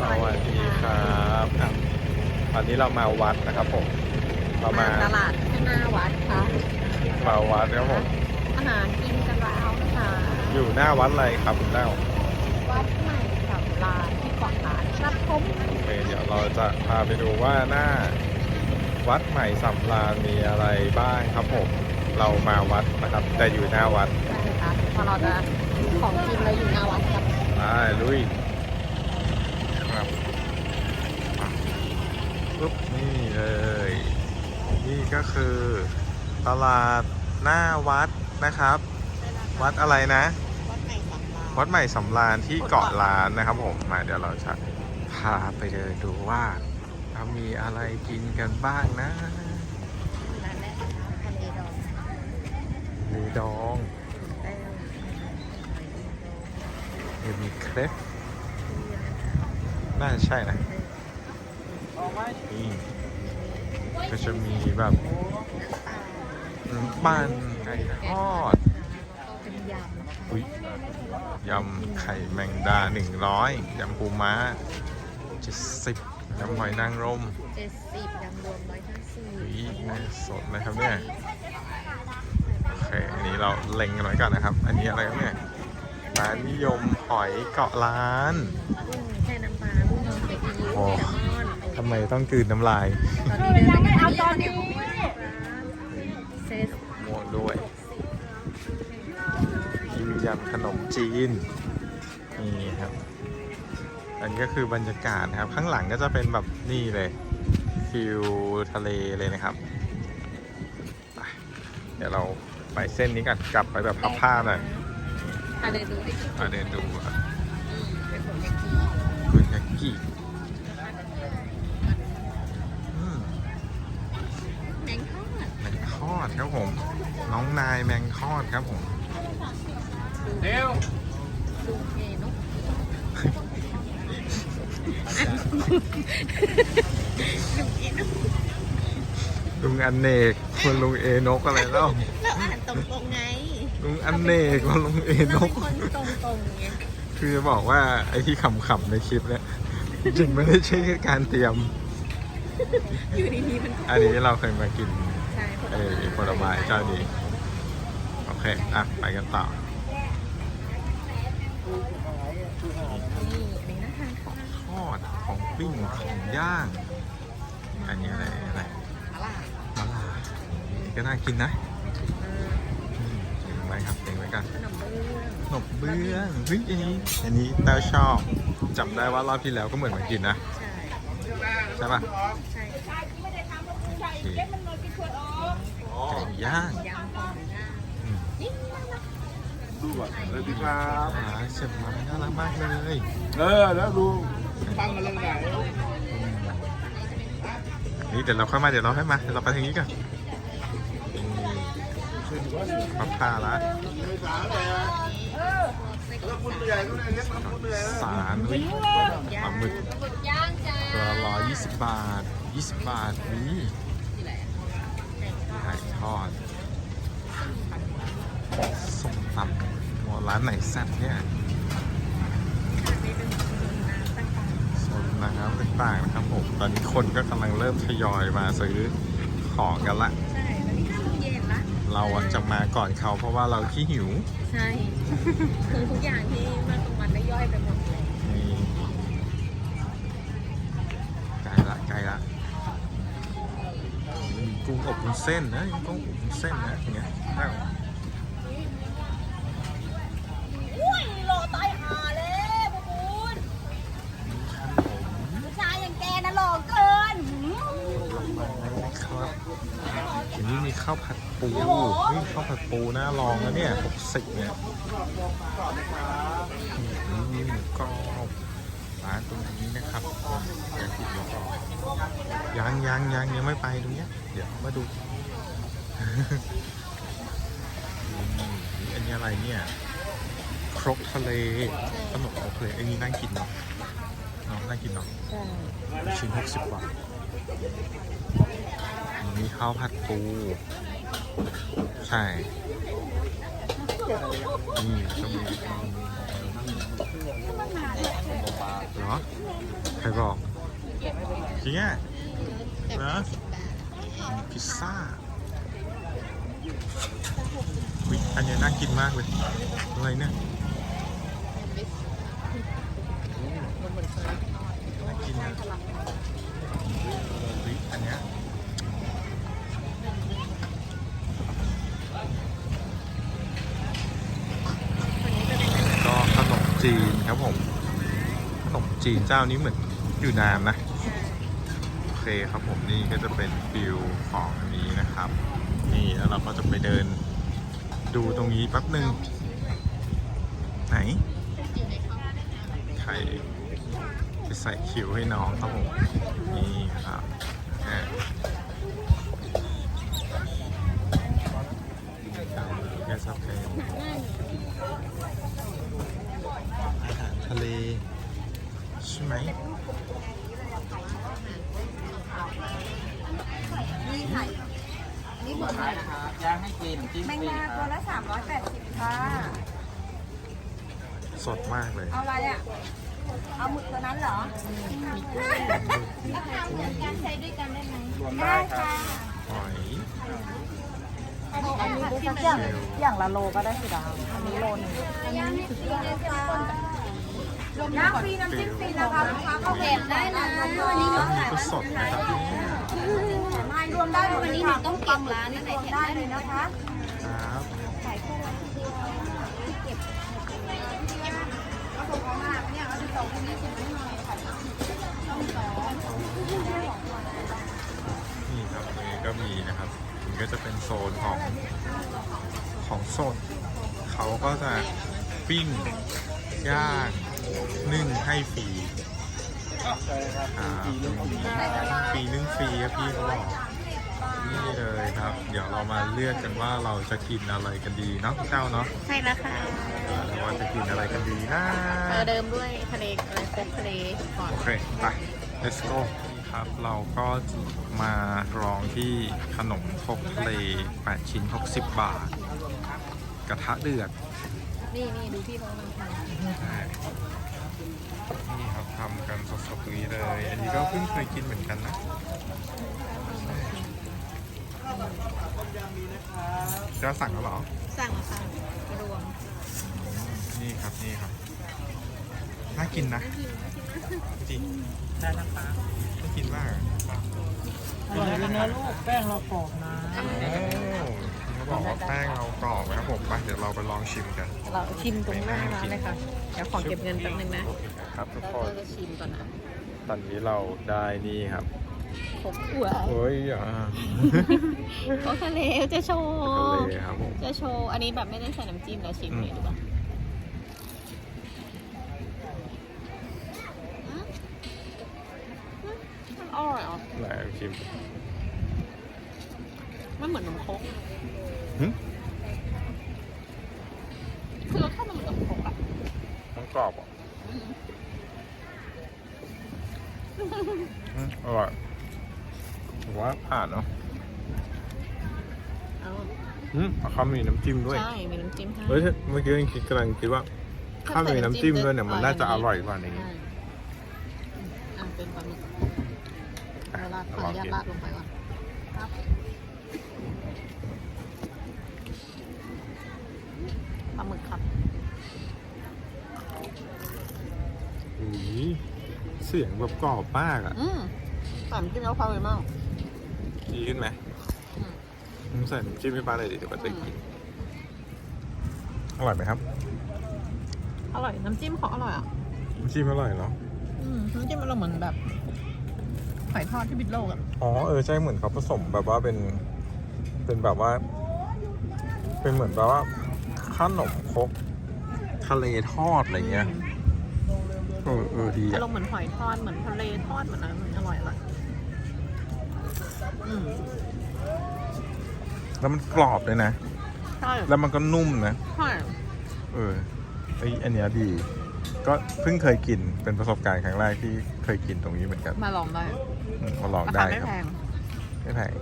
สวัสดีครับอะตอนนี้เรามาวัดนะครับผม เรามาตลาดข้างหน้าวัดค่ะมาวัดนะครับผม อาหารกินกันแล้วนะคะอยู่หน้าวัดอะไรครับคุณเต้าวัดใหม่สำราญที่เกาะล้านครับผมโอเคเดี๋ยวเราจะพาไปดูว่าหน้าวัดใหม่สำราญมีอะไรบ้างครับผม เรามาวัดนะครับ แต่อยู่หน้าวัดใช่ค่ะพอเราจะของกินเราอยู่หน้าวัดครับไปลุยครับมาปุ๊บนี่เลย นี่ก็คือตลาดหน้าวัดนะครับ วัดอะไรนะวัดใหม่สำราญวัดใหม่สำราญที่เกาะล้านนะครับผมมาเดี๋ยวเราจะพาไปเดินดูว่าเรามีอะไรกินกันบ้างนะร้านแรกนะคะทะเลดองมีดองแป้งเดี๋ยวมีเครปน่าจะใช่นะนี่ ก็จะมีแบบขนมปังไก่ทอดเป็นยำนะคะอุ้ยยำไข่แมงดาหนึ่งร้อยยำปูม้าเจ็ดสิบยำหอยนางรมเจ็ดสิบยำรวมร้อยห้าสิบอุ้ยเนื้อสดนะครับเนี่ยโอเคอันนี้เราเล็งกันไว้ก่อนนะครับ อันนี้อะไรครับเนี่ยร้านนิยมหอยเกาะล้านกุ้งแช่น้ำปลากุ้งนอนเบกิวโอ้แซลมอนทำไมต้องกลืนน้ำลายตอนนี้เดินไปเอาตอนนี้เซตหมดด้วยกินยำขนมจีน นี่ครับ อันนี้ก็คือบรรยากาศนะครับ ข้างหลังก็จะเป็นแบบนี่เลยฟิวทะเลเลยนะครับไปเดี๋ยวเราไปเส้นนี้กันกลับไปแบบพับผ้าหน่อยอะเดินดูดิมาเดินดู ดครับผม น้องนายแมงทอดครับผมเร็วดูเอเนาะลุงอันเนกคนลุงเอนกอะไรแล้วเราอ่านตรงๆไงลุงอันเนกคนลุงเอนเรากเป็นคนตรงๆไงคือจะบอกว่าไอ้ที่ขำๆในคลิปเนี่ยจริงๆไม่ได้ใช่การเตรียม อยู่ดีๆมันอันนี้เราเคยมากินใช่ เออผลไม้เจ้านี้โอเค อะ ไปกันต่อ นี่อันนี้น่าทานค่ะทอดของปิ้งของย่าง อันนี้อะไรอะไรอะไรมะลานี่ก็น่ากินนะอืมเก่งไว้ครับเก่งไว้กันขนมเบื้องขนมเบื้องเฮ้ยอันนี้อันนี้เต้าชอบจำได้ว่ารอบที่แล้วก็เหมือนมากินนะ ใช่ ใช่ป่ะ ใช่โอเคไก่ ย่างยำหอมย่างอืมนี่สวัสดีครับอ่าเสียบไม้น่ารักมากเลยเออแล้วดูตั้งกันเรื่องไหนนี่เดี๋ยวเราค่อยมาเดี๋ยวเราค่อยมาเดี๋ยวเราไปทางนี้กันพับผ้าละไม่สารเลยอะแล้วคุณใหญ่คุณเล็กแล้วคุณใหญ่สารวิปลาหมึกย่างจ้าตัวละร้อยยี่สิบบาทยี่สิบบาทนี่ไก่ ทอดส้มตำหัวร้านไหนแซ่บเนี่ยโซนนะครับต่างๆนะครับผมตอนนี้คนก็กำลังเริ่มทยอยมาซื้อของกันละ ใช่ตอนนี้ห้าโมงเย็นละเราอะจะมาก่อนเขาเพราะว่าเราขี้หิว ใช่ คือทุกอย่างที่มาตรงวันได้ย่อยไปหมดเลย นี่ไกลละไกลละมีกุ้งอบ วุ้นเส้นนะมีกุ้งอบวุ้นเส้นนะอย่างเงี้ยนั่งอุ้ยโลตายหาเลยพวกคุณมีขนมผู้ชายอย่างแกน่ะหล่อเกินหืมครับอันนี้มีข้าวผัดปูนี่ข้าวผัดปูน่าลองนะเนี่ยหกสิบเนี่ยนี่มีหมูกรอบร้านตรงนี้นะครับอยากกินหมูกรอบ ยังยังยังยังไม่ไปตรงเนี้ย เดี๋ยวมาดูนี่อันนี้อะไรเนี่ย ครกทะเลขนมครกทะเลอันนี้น่ากินเนาะเนาะน่ากินเนาะชิ้นหกสิบบาทมีข้าวผัดปู ใช่นี่ก็มีเหรอใครบอก จริงอะนะพิซซ่าอุ๊ยอันเนี้ยน่ากินมากเลย อะไรเนี่ยน่ากินนะอุ๊ยอันเนี้ยก็ขนมจีนครับผม ขนมจีนเจ้านี้เหมือนอยู่นานนะ คครับผมนี่ก็จะเป็นฟิวของอันนี้นะครับ นี่แล้วเราก็จะไปเดินดูตรงนี้แป๊บหนึ่งไหนใครจะใส่คิวให้น้องครับผม นี่ครับอะก็จะเป็นอาหารทะเล ใช่ไหม นี่ ไข่นี่หมดเลยย่างให้กินจิ้มแมงฟรีดาคตัวรับละ380ค่ะ สดมากเลย เอาอะไรอะ เอาหมึกตัวนั้นเหรอรวมได้ครับหอยอันนี้ดูสักอย่างอย่างละโลก็ได้สิดาวอันนี้โลนึงน้ำฟรีน้ำจิ้มฟรีนะคะลูกค้าเข้าเก็บได้นะวันนี้แล้วนี่ก็สดนะครับ เนี่ยไม่รวมได้วันนี้หนูต้องเก็บร้านนั่นไหนได้เลยนะคะครับนี่ครับตรงนี้ก็มีนะครับนี่ก็จะเป็นโซนของของสดเขาก็จะปิ้งย่างนึ่งให้ฟรีครับฟรีนึ่งฟรีครับพี่เขาบอก นี่เลยครับ เดี๋ยวเรามาเลือกกันว่าเราจะกินอะไรกันดีเนาะพี่เจ้าเนาะใช่แล้วค่ะเออว่าจะกินอะไรกันดีนะเออเดิมด้วยทะเลอะไรโคกทะเลก่อนโอเคไป let's go ครับเราก็มาลองที่ขนมครกทะเล8ชิ้น 60 บาท กระทะเดือด นี่นี่ดูพี่เขามันทำใช่นี่ครับทำกันสดๆตรงนี้เลย อันนี้ก็เพิ่งเคยกินเหมือนกันนะ จะสั่งแล้วเหรอ สั่งค่ะรวมนี่ครับนี่ครับ น่ากินนะจริงได้นะคะน่ากินมากอร่อยเลยนะลูกแป้งเรากรอบนะโอ้เขาบอกว่าแป้งเรากรอบนะครับผมไปเดี๋ยวเราไปลองชิมกัน เราชิมตรงหน้าร้านเลยค่ะเดี๋ยวขอเก็บเงินแป๊บนึงนะครับทุกแล้วคก็นจะชิมก่อนนะตอนนี้เราได้นี่ครับ ครบหัวเฮ้ยอะโคกทะเลจะโชว์ ทะเลครับผมจะโชว์ อันนี้แบบไม่ได้ใส่น้ำจิ้มแล้วชิมเลยดีกว่าอืมอืมมันอร่อยอะไหนชิมมันเหมือนนมครกหึคือรสชาติมันเหมือนนมครกอะมันกรอบอะอืมอร่อยผม ว่าผ่านเนาะเอาอืมเขามีน้ำจิ้มด้วยใช่ มีน้ำจิ้มให้เฮ้ยเมื่อกี้ยังคิดกำลังคิดว่าถ้ามีน้ำจิ้มด้วยเนี่ยมันน่าจะอร่อยกว่านี้ใช่อะเป็นปลาหมึกอะเราลาดขอลอองนุญาตกินลาดลงไปก่อนครับปลาหมึกครับอุ้ยเสียงแบบกรอบมากอะ อืมใส่น้ำจิ้มแล้วพอเลยมาก ดีขึ้นไหมอืมอืมใส่น้ำจิ้มให้ป้าเลยดิเดี๋ยวป้าจะกิน อร่อยไหมครับ อร่อย น้ำจิ้มเขาอร่อยอะ น้ำจิ้มอร่อยเนาะอืมน้ำจิ้มมันเหมือนแบบหอยทอดที่บิดโลกอะ อ๋อ เออ ใช่ เหมือนเขาผสมแบบว่าเป็น เป็นแบบว่า เป็นเหมือนแบบว่าขนมครกทะเลทอดอะไรเงี้ย เออเออดีอาอะรมณ์เหมือนหอยทอด เหมือนทะเลทอดเหมือนอะไรมันอร่อยอร่อยอืม แล้วมันกรอบเลยนะ ใช่แล้วมันก็นุ่มนะ ใช่เออไอยอันเนี้ยดี ก็เพิ่งเคยกินเป็นประสบการณ์ครั้งแรกที่เคยกินตรงนี้เหมือนกันมาลองได้อืมมาลองราได้คาไม่ครับแพงไม่แพง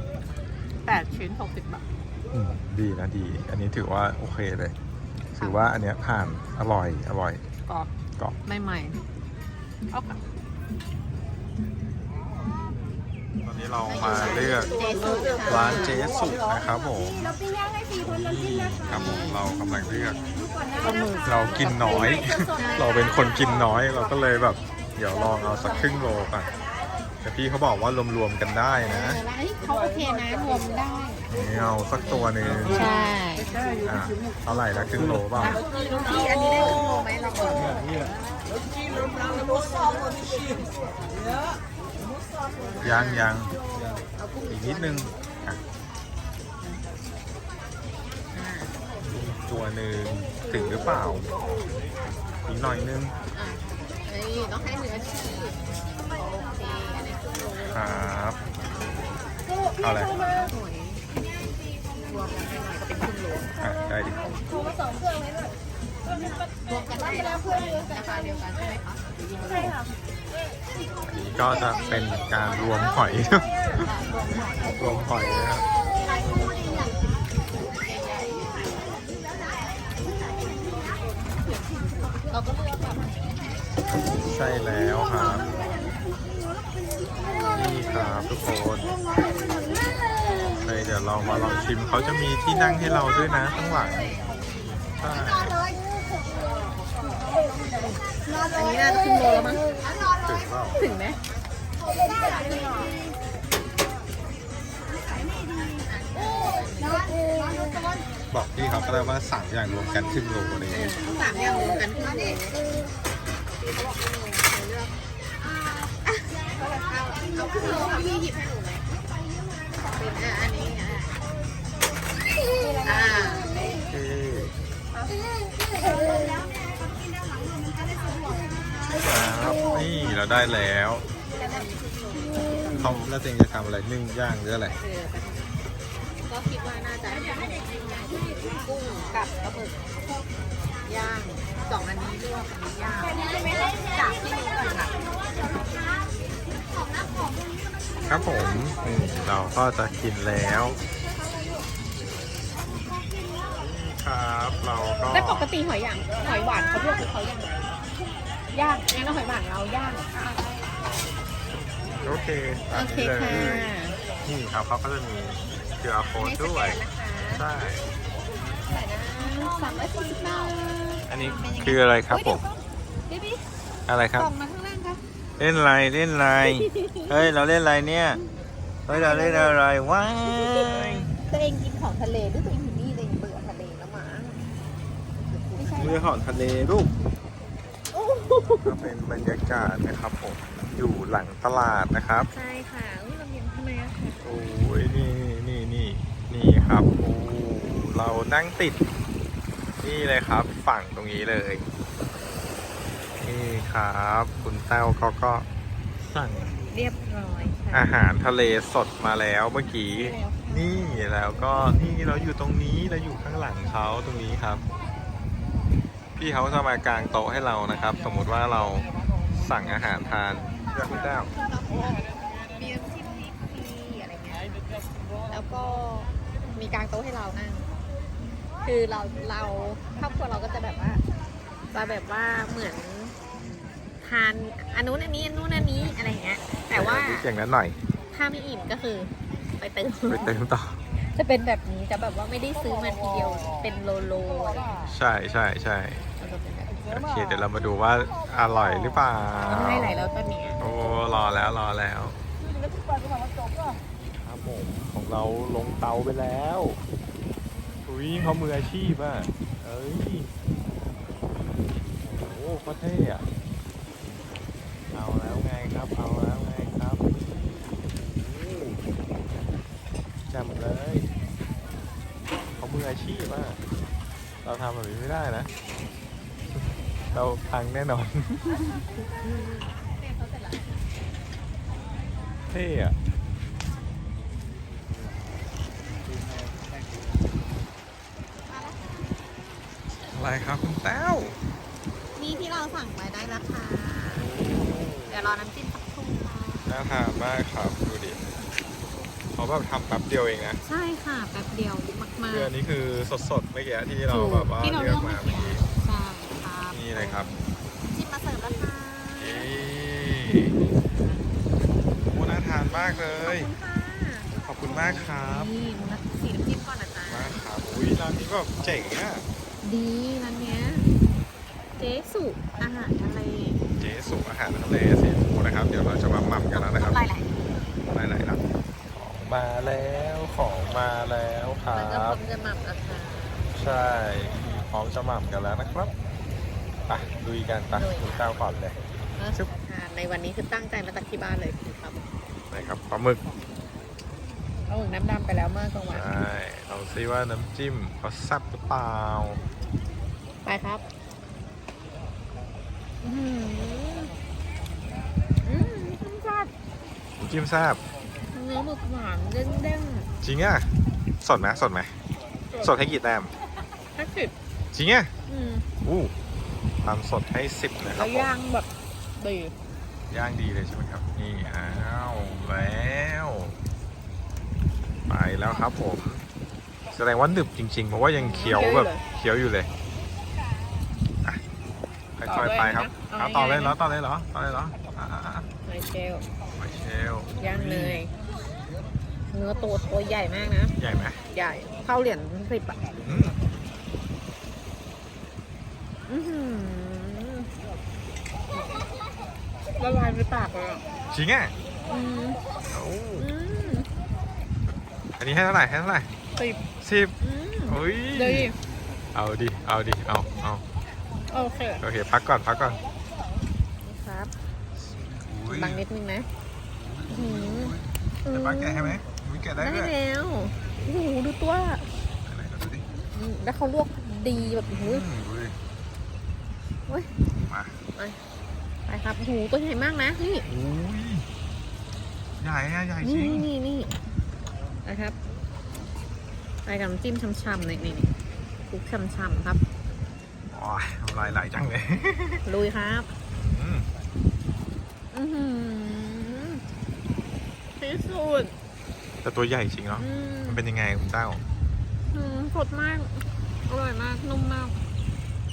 แปดชิ้นหกสิบบาท อืมดีนะดี อันนี้ถือว่าโอเคเลยถือว่าอันเนี้ยผ่านอร่อยอร่อยกรอบกรอบ ใหม่ๆโอเค นี่เรามาเลือกเจสุค่ะร้านเจสุนะครับผมเราปิ้งย่างให้ฟรีพร้อมน้ำจิ้มนะคะครับผมเรากำลังเลือกก่อนหน้านะคะเรากินน้อย เราเป็นคนกินน้อยเราก็เลยแบบ เดี๋ยวลองเอาสักครึ่งโลก่อนแต่พี่เขาบอกว่ารวมๆกันได้นะเออแล้วนี่เขาโอเคนะรวมได้นี่เอาสักตัวหนึ่งใช่อะเท่าไหร่ละครึ่งโลเปล่าพี่อันนี้ได้ครึ่งโลไหมเราบอก ยังยังอีกนิดนึงตัวหนึ่งถึงหรือเปล่า อีกหน่อยนึงอ่ต้องให้เนนี้ครึ่งโลครับเอาอะไรหน่วยรวมกันไปหน่อยก็เป็นครึ่งโลอะได้ดิรวมกันได้แล้วเพื่อนเดียวกันใช่ไหมคะใช่ค่ะ ก็จะเป็นการรวมหอย รวมหอยนะครับใช่แล้วครับ นี่ครับทุกคนเลยเดี๋ยวเรามาลองชิมเขาจะมีที่นั่งให้เราด้วยนะข้างหลังใช่ อันนี้น่าจะครึ่งโลแล้วมั้งถึงถึงไหมบอกพี่เขาก็ได้ว่าสั่งอย่างรวมกันครึ่งโลอะไรอย่างเงี้ยสามอย่างรวมกันครึ่งโลเอาครึ่งโลค่ะพี่หยิบให้หนูไหมเป็นอันนี้อะอ่าโอ คครับนี่เราได้แล้วเขาแล้วตัวเองจะทำอะไรนึ่งย่างหรืออะไรเออก็คิดว่าน่าจะกุ้งกับปลาหมึกย่างสองอันนี้ลวกอันนี้ย่างจากที่นี่ก่อนค่ะครับผมอืมเราก็จะกินแล้วนี่ครับเราก็แต่ปกติหอยอย่างหอยหวานเขาลวกหรือเขาย่าง ย่างงั้นเราหอยหวานเราย่างโอเคตาโอมเคนี้เลยค่ะนี่ครับเขาก็จะมีเกือโค้ดให้สด้แกวยนนะคะใช่ใส่นะสามร้อยสี่สิบบาทอันนี้คืออะไรครับผมเดี๋ยวพี่อะไรครับกล่องมาข้างล่างครับเล่นอะไรเล่นอะไรเฮ้ยเราเล่นอะไรเนี่ยเฮ้ยเราเล่นอะไรว้ายตัวเองกินของทะเลหรือตัวเองอยู่นี่ตัวเองเบื่อทะเลแล้วมั้งไม่ใช่มือหอนทะเลลูก ก็เป็นบรรยากาศนะครับผม อยู่หลังตลาดนะครับ ใช่ค่ะอุ้ยเราเย็นทำไมอะคะโอ้ยนี่นี่นี่นี่ครับโอ้เรานั่งติด นี่เลยครับ ฝั่งตรงนี้เลย นี่ครับ คุณแต้วเขาก็สั่งเรียบร้อยค่ะอาหารทะเลสดมาแล้วเมื่อกี้แล้วค่ะนี่แล้วก็นี่เราอยู่ตรงนี้เราอยู่ข้างหลังเขาตรงนี้ครับ พี่เขาจะมากางโต๊ะให้เรานะครับ สมมุติว่าเราสั่งอาหารทานเลือกคุณแต้วมีน้ำจิ้มให้ฟรีอะไรเงี้ยแล้วก็มีกางโต๊ะให้เรานั่งคือเราเราครอบครัวเราก็จะแบบว่าจะแบบว่าเหมือนทานอันนู้นอันนี้อันนู้นอันนี้อะไรอย่างเงี้ยแต่ว่าอย่างนั้นหน่อย ถ้าไม่อิ่มก็คือ ไปเติมไปเติมต่อ จะเป็นแบบนี้จะแบบว่าไม่ได้ซื้อมาทีเดียวเป็นโลโลอะไรอย่างเงี้ยใช่ใช่ใช่มันจะเป็นแบบนี้โอเคเดี๋ยวเรามาดูว่าอร่อยหรือเปล่าน้ำลายไหลแล้วตอนเนี้ยโอ้รอแล้วรอแล้วครับผมของเราลงเตาไปแล้วอุ้ยเขามืออาชีพอะเอ้ยโอ้โหโคตรเท่อะเอาแล้วไงครับเอาแล้วไงครับโอ้ แจำเลยเขามืออาชีพอะเราทำแบบนี้ไม่ได้นะ เราพังแน่นอน เท่อะอะไรครับคุณแต้ว นี่ที่เราสั่งไปได้ราคาเดี๋ยวรอน้ำจิ้มสักครู่นะน่าทานมากครับ ดูดิ เขาแบบทำแป๊บเดียวเองนะใช่ค่ะแป๊บเดียวมากคืออันนี้คือสดๆเมื่อกี้ที่ๆเราแบบว่าที่เราเลืเลืออกกมามาเมื่อกี้ใช่ครับนี่เลยครับจิ้มมาเสิร์ฟแล้วค่ะเอ๊ะโอ้น่าาทานมากเลยขอบคุณค่ะขอบคุณมากครับนี่นะสีน้ำจิ้มก่อนนะจ๊ะมากครับอุ้ยร้านนี้แบบเจ๋งอะดีร้านเนี้ยเจ๊สุอาหารทะเลเจ๊สุอาหารทะเลสีฟูนะครับ เดี๋ยวเราจะมาหม่ำกันแล้วนะครับ ลายไหลไหนๆครับของ มาแล้วของมาแล้วครัมันจะพร้บอมจะหม่ำอาหาร ใช่พร้อมจะหม่ำกันแล้วนะครับไปลุยกันไปดูเต้าก่อนเลย ชึบ อ่าในวันนี้คือตั้งใจมาจากที่บ้านเลยครับนะครับปลาหมึกเอาหมึกน้ำดำไปแล้วเมื่อกลางวันใช่เราซิว่าน้ำจิ้มเขาแซ่บหรือเปล่าไปครับอื้อหืออืมจัดน้ำจิ้มแซ่บ เนื้อหมึกหวานเด้งจริงอะสดไหมสดไหมสดให้กี่แต้มๆแค่สิบจริงอะอืมอู้ทำสดให้สิบนะครัแล้บวผมย่างแบบดีย่างดีเลยใช่ไหมครับ นี่อ้าวแล้ว ไปแล้วครับผม แสดงว่าหนึบจริง ๆ เพราะว่ายังเคี้ยวแบบเคี้ยวอยู่เลยอะค่อยๆไปครับเอาต่อเลยเหรอต่อเลยเหรอต่อเลยเหรออะอะอะไมเชลหอยเชลล์ย่างเนย เนื้อตัวตัวใหญ่มากนะ ใหญ่ไหมใหญ่เท่าเหรียญสิบอะอืมอื้อหือละลายในปากเลยอะจริงอะอืมโอ้อืมอันนี้ให้เท่าไหร่ให้เท่าไหร่สิบสิบอืมโอ้ยดีเอาดิ เอาดิ เอาเอาโอเค โอเค พักก่อน พักก่อน ครับอุ้ยบังนิดนึงนะอื้อหือเดี๋ยวป้าแกะให้ไหมมีแกะได้ได้ด้วยแล้วโอ้โหดูตัว ไหนๆดูดิอืมแล้วเขาลวกดีแบบโอ้โหอืมดูดิโอ้ยมาไปครับโอ้โหตัวใหญ่มากนะนี่อุ้ยใหญ่อะใหญ่จนี่ริงนี่นี่นะครับไปกับน้ำจิ้มช่ำๆนี่นี่นี่คลุกช่ำๆครับ โอ้ยน้ำลายไหลจังเลยลุยครับ อืมอือหือที่สุด แต่ตัวใหญ่จริงเนาะ อืมมันเป็นยังไงคุณเจ้า อืมสดมาก อร่อยมาก นุ่มมาก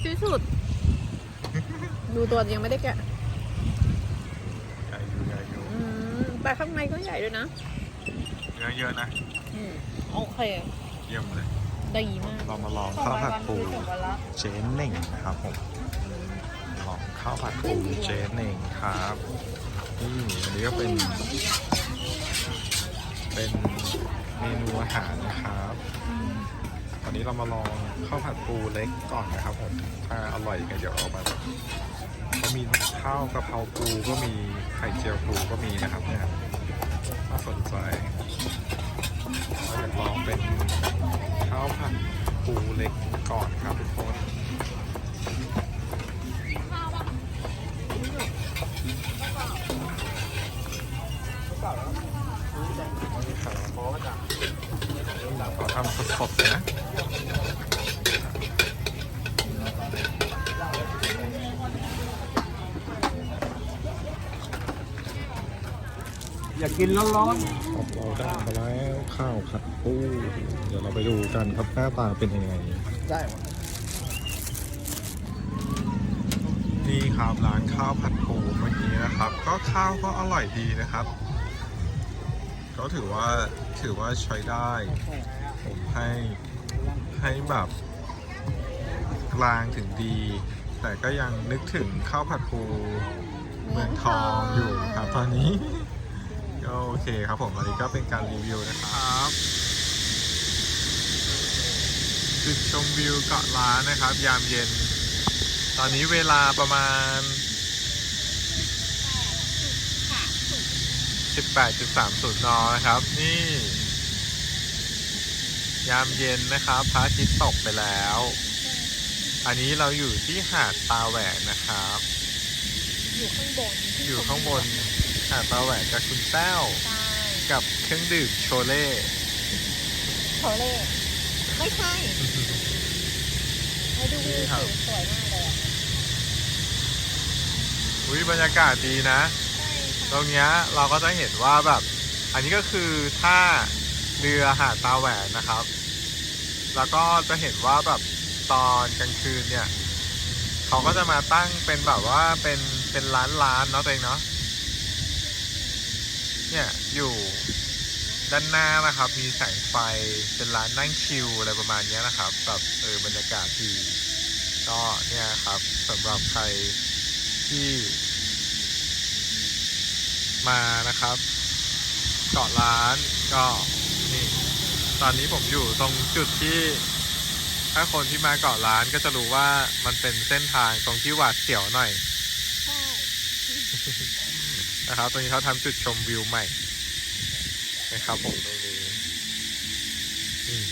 ที่สุด ดูตัวยังไม่ได้แกะ ใหญ่อยู่ใหญ่อยู่อืมแต่ข้างในก็ใหญ่ด้วยนะ เนื้อเยอะนะ อืมโอเค เยี่ยมเลย ดีมากเรามาลองข้าวผัดปูเจนเน่งนะครับผมลองข้าวผัดปูเจนเน่งครับนี่อันนี้ก็เป็น เป็นเมนูอาหารนะครับวันนี้เรามาลองข้าวผัดปูเล็กก่อนนะครับผมถ้าอร่อยก็เดี๋ยวเอามาเขามีข้าวกะเพราปูก็มีไข่เจียวปูก็มีนะครับเนี่ยน่าสนใจเราอยากลองเป็นข้าวผัดปูเล็กก่อนครับทุกคนครับเขาทำสดๆเลยนะ อยา กกินร้อนครับเราได้มาแล้วข้าวผัดปูเดี๋ยวเราไปดูกันครับหน้าตาเป็นยังไง ๆ ได้นี่ครับร้านข้าวผัดปูเมื่อกี้นะครับ ก็ข้าวก็อร่อยดีนะครับ ก็ถือว่าถือว่าใช้ได้ ผมให้ให้แบบกลางถึงดี แต่ก็ยังนึกถึงข้าวผัดปูเมืองทองอยู่ครับตอนนี้ก็ โอเคครับผมอันนี้ก็เป็นการรีวิวนะครับจุดชมวิวเกาะล้านนะครับ ยามเย็น ตอนนี้เวลาประมาณ 18.30นนะครับ นี่ ยามเย็นนะครับพระอาทิตย์ตกไปแล้ว อันนี้เราอยู่ที่หาดตาแหวกนะครับ อยู่ข้างบน อยู่ข้างบน หาดตาแหวกกับคุณแต้วใช่กับเครื่องดื่มโชเล่โชเล่ไม่ใช่ให้ดูวิวสิสวยมากเลยอะอุ้ยบรรยากาศดีนะตรงเนี้ยเราก็จะเห็นว่าแบบ อันนี้ก็คือท่าเรือหาดตาแหวนนะครับ แล้วก็จะเห็นว่าแบบตอนกลางคืนเนี่ย เขาก็จะมาตั้งเป็นแบบว่าเป็นเป็นร้านร้านๆเนาะตัวเองเนาะ เนี่ยอยู่ด้านหน้านะครับ มีแสงไฟเป็นร้านนั่งชิลอะไรประมาณนี้นะครับแบบเออบรรยากาศดีก็เนี่ยครับสำหรับใครที่ มานะครับเกาะล้านก็นี่ตอนนี้ผมอยู่ตรงจุดที่ ถ้าคนที่มาเกาะล้านก็จะรู้ว่ามันเป็นเส้นทางตรงที่หวาดเสียวหน่อย นะครับ ตรงนี้เขาทำจุดชมวิวใหม่นะครับผมตรงนี้นี่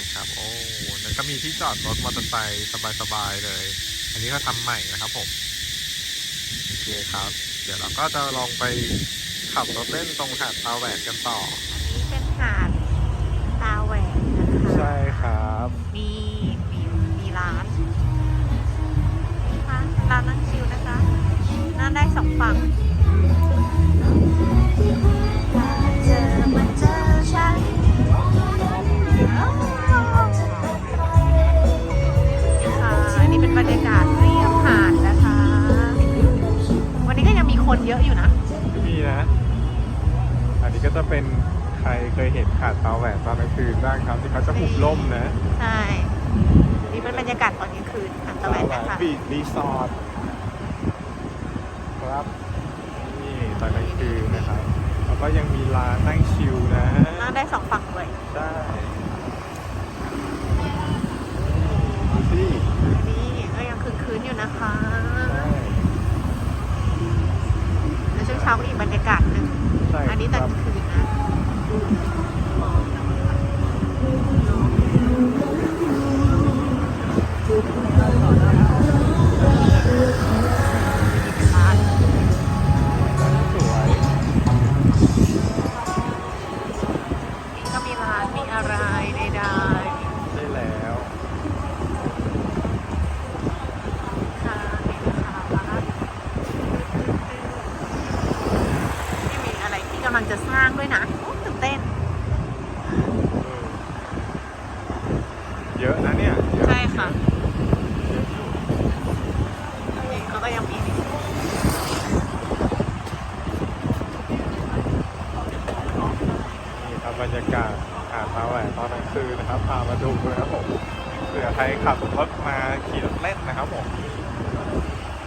นะครับโอ้แล้วก็มีที่จอดรถมอเตอร์ไซค์สบายๆเลย อันนี้เขาทำใหม่นะครับผมโอเคครับ เดี๋ยวเราก็จะลองไปขับรถเล่นตรงหาดตาแหวนกันต่อ นนี้ต รับบรรยากาศหาดตาแหวนตอนกลางคืนนะครับพามาดูนะครับผมเผื่อใครขับรถมาขี่รถเล่นนะครับผม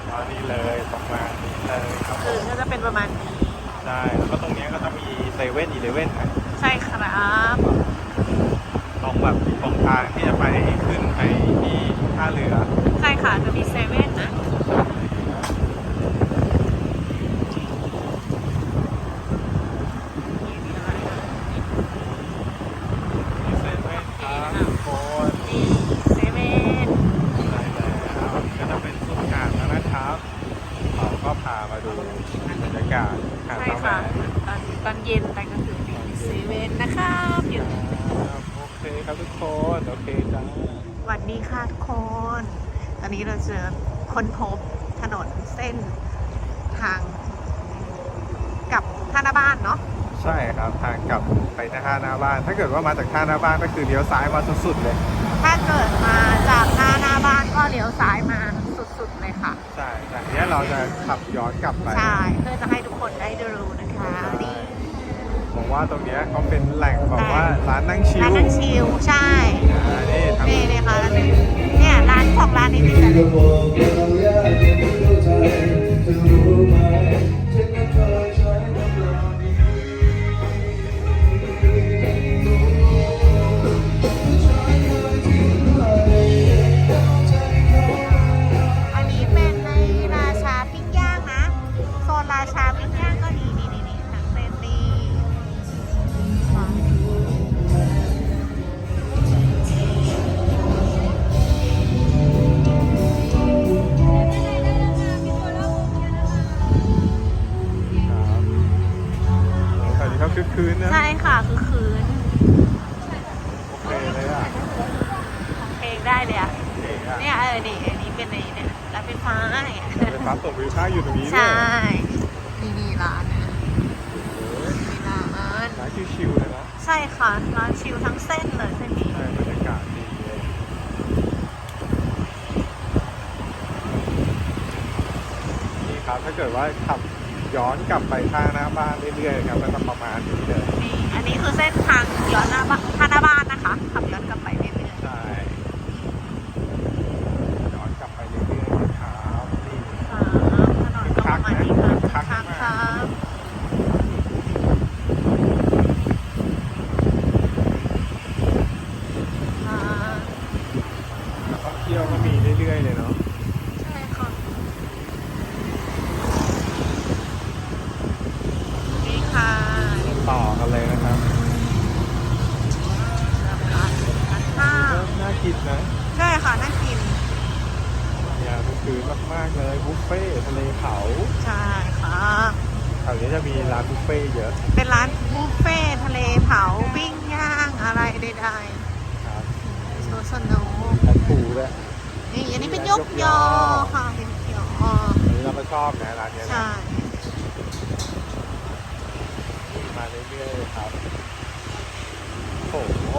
ตอนนี้เลยตรงมานี้เลยครับผคือมก็จะเป็นประมาณนี้ใช่แล้วก็ตรงเนี้ยก็จะมีเซเว่นอีเลเว่นนะ ใช่ครับตรงแบบตรงทางที่จะไปขึ้นไปที่ท่าเรือ ใช่ค่ะจะมีเซเว่นนะ มีเซเว่นครับทุกคน มีเซเว่น ใช่แล้วก็จะเป็นสุดงานแล้วนะครับเราก็พามาดูบรรยากาศหาด ใช่ ตาแหว ค่ะ น ตอนตอนเย็นไปก็คือมีเซเว่นนะครับอยู่ ครับโอเคครับทุกคนโอเคจ้า สวัสดีค่ะทุกคน ตอนนี้เราเจอ ค้นพบถนนเส้นทางกลับท่าหน้าบ้านเนาะใช่ครับทางกลับไปท่าหน้าบ้าน ถ้าเกิดว่ามาจากท่าหน้าบ้านก็คือเลี้ยวซ้ายมาสุดๆเลย ถ้าเกิดมาจากท่าหน้าบ้านก็เลี้ยวซ้ายมาสุดๆเลยค่ะ ใช่แต่เนี้ยเราจะขับย้อนกลับไปใช่เพื่อจะให้ทุกคนได้ดูนะคะนี่ผมว่าตรงเนี้ยเขาเป็นแหล่งแบบว่าร้านนั่งชิลร้านนั่งชิลใช่อ่านี่ทำนี่เลยค่ะ ของร้านนี้ติดกัน เกิดว่าขับย้อนกลับไปทางหน้าบ้านเรื่อยๆครับประมาณนี้เลย นี่อันนี้คือเส้นทางย้อนหน้าบ้านท่าหน้าบ้านนะคะขับย้อนกลับไปเรื่อย ใช่ย้อนกลับไปเรื่อยๆนะครับนี่ ๆค่ะถนนก็ประมาณนี้ค่ะ คัก คัก มาก ค่ะค่ะ แล้วก็เที่ยวก็มีเรื่อยๆเลยเนาะ ใช่ค่ะนี่ค่ะ ต่อกันเลยนะครับ ร้านข้าว น่ากินนะ ใช่ค่ะน่ากิน เนี่ยคือมากๆเลยบุฟเฟ่ทะเลเผา ใช่ค่ะ แถวนี้จะมีร้านบุฟเฟ่เยอะ เป็นร้านบุฟเฟ่ทะเลเผาปิ้งย่างอะไรใด ครับ ๆโชว์สนุก แอนปูด้วย นี่อันนี้เป็นยกยอค่ะยกยอ อันนี้เราก็ชอบนะร้านเนี้ยนะ ใช่ มา เรื่อยๆครับโอ้โห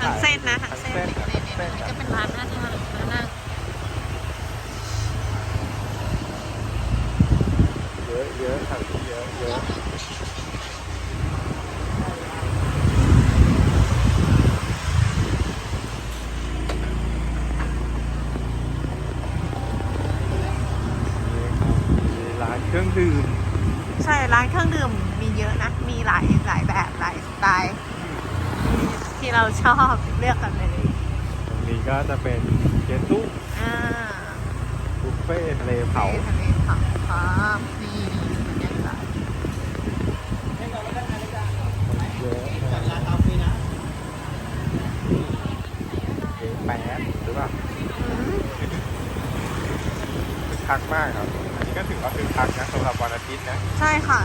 ทั้งเส้นนะทั้งทั้งเส้นเส้นนี่นี่ทั้งเส้นนี่ก็เป็นร้านหน้าทางร้านหน้าเยอะเยอะครับเยอะเยอะนี่ครับมีร้านเครื่องดื่ม ใช่ร้านเครื่องดื่มมีเยอะนะ มีหลายหลายแบบหลายสไตล์ที่เรา ชอบเลือกกันเลยตรงนี้ก็จะเป็นเจตุอ่าบุฟเฟ่ทะเลเผาทะเลเผาครับนี่บรรยากาศเยอะนะเองแปดหรือเปล่าอืมคึกคักมากครับอันนี้ก็ถือว่าคึกคักนะสำหรับวันอาทิตย์นะ ใช่ค่ะ